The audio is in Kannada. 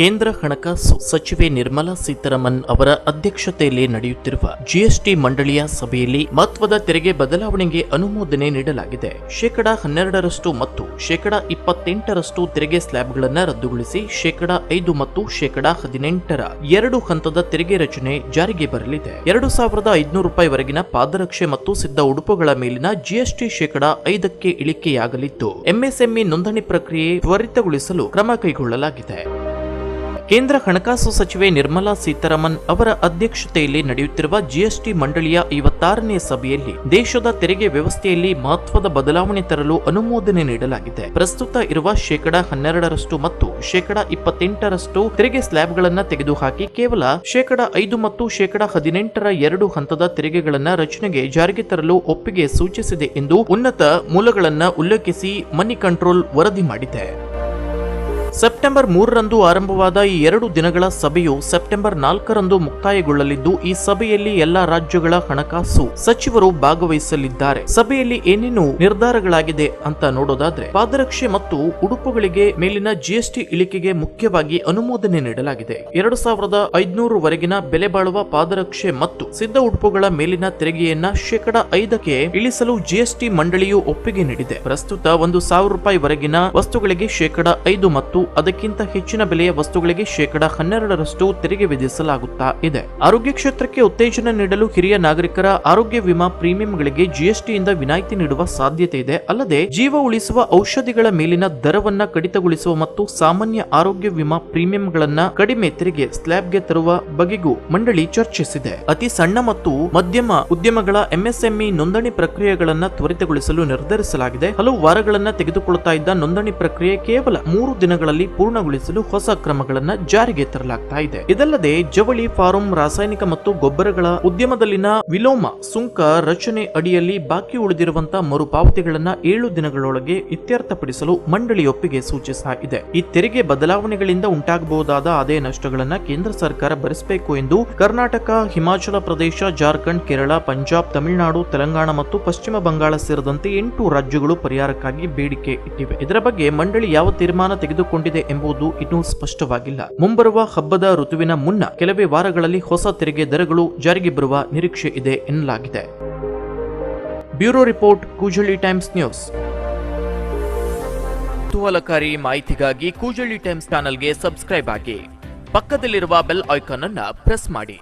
ಕೇಂದ್ರ ಹಣಕಾಸು ಸಚಿವೆ ನಿರ್ಮಲಾ ಸೀತಾರಾಮನ್ ಅವರ ಅಧ್ಯಕ್ಷತೆಯಲ್ಲಿ ನಡೆಯುತ್ತಿರುವ ಜಿಎಸ್ಟಿ ಮಂಡಳಿಯ ಸಭೆಯಲ್ಲಿ ಮಹತ್ವದ ತೆರಿಗೆ ಬದಲಾವಣೆಗೆ ಅನುಮೋದನೆ ನೀಡಲಾಗಿದೆ. ಶೇಕಡಾ ಹನ್ನೆರಡರಷ್ಟು ಮತ್ತು ಶೇಕಡಾ ಇಪ್ಪತ್ತೆಂಟರಷ್ಟು ತೆರಿಗೆ ಸ್ಲ್ಯಾಬ್ಗಳನ್ನು ರದ್ದುಗೊಳಿಸಿ ಶೇಕಡಾ ಐದು ಮತ್ತು ಶೇಕಡಾ ಹದಿನೆಂಟರ ಎರಡು ಹಂತದ ತೆರಿಗೆ ರಚನೆ ಜಾರಿಗೆ ಬರಲಿದೆ. ಎರಡು ಸಾವಿರದ ಐದುನೂರು ರೂಪಾಯಿವರೆಗಿನ ಪಾದರಕ್ಷೆ ಮತ್ತು ಸಿದ್ಧ ಉಡುಪುಗಳ ಮೇಲಿನ ಜಿಎಸ್ಟಿ ಶೇಕಡಾ ಐದಕ್ಕೆ ಇಳಿಕೆಯಾಗಲಿದ್ದು, ಎಂಎಸ್ಎಂಇ ನೋಂದಣಿ ಪ್ರಕ್ರಿಯೆ ತ್ವರಿತಗೊಳಿಸಲು ಕ್ರಮ ಕೈಗೊಳ್ಳಲಾಗಿದೆ. ಕೇಂದ್ರ ಹಣಕಾಸು ಸಚಿವೆ ನಿರ್ಮಲಾ ಸೀತಾರಾಮನ್ ಅವರ ಅಧ್ಯಕ್ಷತೆಯಲ್ಲಿ ನಡೆಯುತ್ತಿರುವ ಜಿಎಸ್ಟಿ ಮಂಡಳಿಯ ಐವತ್ತಾರನೇ ಸಭೆಯಲ್ಲಿ ದೇಶದ ತೆರಿಗೆ ವ್ಯವಸ್ಥೆಯಲ್ಲಿ ಮಹತ್ವದ ಬದಲಾವಣೆ ತರಲು ಅನುಮೋದನೆ ನೀಡಲಾಗಿದೆ. ಪ್ರಸ್ತುತ ಇರುವ ಶೇಕಡಾ ಹನ್ನೆರಡರಷ್ಟು ಮತ್ತು ಶೇಕಡಾ ಇಪ್ಪತ್ತೆಂಟರಷ್ಟು ತೆರಿಗೆ ಸ್ಲ್ಯಾಬ್ಗಳನ್ನು ತೆಗೆದುಹಾಕಿ ಕೇವಲ ಶೇಕಡಾ ಐದು ಮತ್ತು ಶೇಕಡಾ ಹದಿನೆಂಟರ ಎರಡು ಹಂತದ ತೆರಿಗೆಗಳನ್ನು ರಚನೆಗೆ ಜಾರಿಗೆ ತರಲು ಒಪ್ಪಿಗೆ ಸೂಚಿಸಿದೆ ಎಂದು ಉನ್ನತ ಮೂಲಗಳನ್ನು ಉಲ್ಲೇಖಿಸಿ ಮನಿ ಕಂಟ್ರೋಲ್ ವರದಿ ಮಾಡಿದೆ. ಸೆಪ್ಟೆಂಬರ್ ಮೂರರಂದು ಆರಂಭವಾದ ಈ ಎರಡು ದಿನಗಳ ಸಭೆಯು ಸೆಪ್ಟೆಂಬರ್ ನಾಲ್ಕರಂದು ಮುಕ್ತಾಯಗೊಳ್ಳಲಿದ್ದು, ಈ ಸಭೆಯಲ್ಲಿ ಎಲ್ಲಾ ರಾಜ್ಯಗಳ ಹಣಕಾಸು ಸಚಿವರು ಭಾಗವಹಿಸಲಿದ್ದಾರೆ. ಸಭೆಯಲ್ಲಿ ಏನೇನು ನಿರ್ಧಾರಗಳಾಗಿದೆ ಅಂತ ನೋಡೋದಾದ್ರೆ, ಪಾದರಕ್ಷೆ ಮತ್ತು ಉಡುಪುಗಳಿಗೆ ಮೇಲಿನ ಜಿಎಸ್ಟಿ ಇಳಿಕೆಗೆ ಮುಖ್ಯವಾಗಿ ಅನುಮೋದನೆ ನೀಡಲಾಗಿದೆ. ಎರಡು ಸಾವಿರದ ಐದುನೂರು ವರೆಗಿನ ಬೆಲೆ ಬಾಳುವ ಪಾದರಕ್ಷೆ ಮತ್ತು ಸಿದ್ಧ ಉಡುಪುಗಳ ಮೇಲಿನ ತೆರಿಗೆಯನ್ನ ಶೇಕಡ ಐದಕ್ಕೆ ಇಳಿಸಲು ಜಿಎಸ್ಟಿ ಮಂಡಳಿಯು ಒಪ್ಪಿಗೆ ನೀಡಿದೆ. ಪ್ರಸ್ತುತ ಒಂದು ಸಾವಿರ ರೂಪಾಯಿ ವರೆಗಿನ ವಸ್ತುಗಳಿಗೆ ಶೇಕಡ ಐದು ಮತ್ತು ಅದಕ್ಕಿಂತ ಹೆಚ್ಚಿನ ಬೆಲೆಯ ವಸ್ತುಗಳಿಗೆ ಶೇಕಡ ಹನ್ನೆರಡರಷ್ಟು ತೆರಿಗೆ ವಿಧಿಸಲಾಗುತ್ತಾ ಇದೆ. ಆರೋಗ್ಯ ಕ್ಷೇತ್ರಕ್ಕೆ ಉತ್ತೇಜನ ನೀಡಲು ಹಿರಿಯ ನಾಗರಿಕರ ಆರೋಗ್ಯ ವಿಮಾ ಪ್ರೀಮಿಯಂಗಳಿಗೆ ಜಿಎಸ್ಟಿಯಿಂದ ವಿನಾಯಿತಿ ನೀಡುವ ಸಾಧ್ಯತೆ ಇದೆ. ಅಲ್ಲದೆ, ಜೀವ ಉಳಿಸುವ ಔಷಧಿಗಳ ಮೇಲಿನ ದರವನ್ನ ಕಡಿತಗೊಳಿಸುವ ಮತ್ತು ಸಾಮಾನ್ಯ ಆರೋಗ್ಯ ವಿಮಾ ಪ್ರೀಮಿಯಂಗಳನ್ನ ಕಡಿಮೆ ತೆರಿಗೆ ಸ್ಲ್ಯಾಬ್ಗೆ ತರುವ ಬಗೆಗೂ ಮಂಡಳಿ ಚರ್ಚಿಸಿದೆ. ಅತಿ ಸಣ್ಣ ಮತ್ತು ಮಧ್ಯಮ ಉದ್ಯಮಗಳ ಎಂಎಸ್ಎಂಇ ನೋಂದಣಿ ಪ್ರಕ್ರಿಯೆಗಳನ್ನ ತ್ವರಿತಗೊಳಿಸಲು ನಿರ್ಧರಿಸಲಾಗಿದೆ. ಹಲವು ವಾರಗಳನ್ನ ತೆಗೆದುಕೊಳ್ಳುತ್ತಾ ಇದ್ದ ನೋಂದಣಿ ಪ್ರಕ್ರಿಯೆ ಕೇವಲ ಮೂರು ದಿನಗಳಲ್ಲಿ ಪೂರ್ಣಗೊಳಿಸಲು ಹೊಸ ಕ್ರಮಗಳನ್ನು ಜಾರಿಗೆ ತರಲಾಗ್ತಾ ಇದೆ. ಇದಲ್ಲದೆ ಜವಳಿ ಫಾರಂ, ರಾಸಾಯನಿಕ ಮತ್ತು ಗೊಬ್ಬರಗಳ ಉದ್ಯಮದಲ್ಲಿನ ವಿಲೋಮ, ಸುಂಕ ರಚನೆ ಅಡಿಯಲ್ಲಿ ಬಾಕಿ ಉಳಿದಿರುವಂತಹ ಮರುಪಾವತಿಗಳನ್ನ ಏಳು ದಿನಗಳೊಳಗೆ ಇತ್ಯರ್ಥಪಡಿಸಲು ಮಂಡಳಿ ಒಪ್ಪಿಗೆ ಸೂಚಿಸಲಾಗಿದೆ ಈ ತೆರಿಗೆ ಬದಲಾವಣೆಗಳಿಂದ ಉಂಟಾಗಬಹುದಾದ ಅದೇ ನಷ್ಟಗಳನ್ನ ಕೇಂದ್ರ ಸರ್ಕಾರ ಭರಿಸಬೇಕು ಎಂದು ಕರ್ನಾಟಕ, ಹಿಮಾಚಲ ಪ್ರದೇಶ, ಜಾರ್ಖಂಡ್, ಕೇರಳ, ಪಂಜಾಬ್, ತಮಿಳುನಾಡು, ತೆಲಂಗಾಣ ಮತ್ತು ಪಶ್ಚಿಮ ಬಂಗಾಳ ಸೇರಿದಂತೆ ಎಂಟು ರಾಜ್ಯಗಳು ಪರಿಹಾರಕ್ಕಾಗಿ ಬೇಡಿಕೆ ಇಟ್ಟಿವೆ. ಇದರ ಬಗ್ಗೆ ಮಂಡಳಿ ಯಾವ ತೀರ್ಮಾನ ತೆಗೆದುಕೊಂಡಿದೆ ಎಂಬುದು ಇನ್ನೂ ಸ್ಪಷ್ಟವಾಗಿಲ್ಲ. ಮುಂಬರುವ ಹಬ್ಬದ ಋತುವಿನ ಮುನ್ನ ಕೆಲವೇ ವಾರಗಳಲ್ಲಿ ಹೊಸ ತೆರಿಗೆ ದರಗಳು ಜಾರಿಗೆ ಬರುವ ನಿರೀಕ್ಷೆ ಇದೆ ಎನ್ನಲಾಗಿದೆ. Bureau report, Koojalli times news. ಕುತೂಹಲಕಾರಿ ಮಾಹಿತಿಗಾಗಿ ಕೂಜಳ್ಳಿ ಟೈಮ್ಸ್ ಚಾನಲ್ಗೆ ಸಬ್ಸ್ಕ್ರೈಬ್ ಆಗಿ. ಪಕ್ಕದಲ್ಲಿರುವ ಬೆಲ್ ಐಕಾನ್ ಅನ್ನ ಪ್ರೆಸ್ ಮಾಡಿ.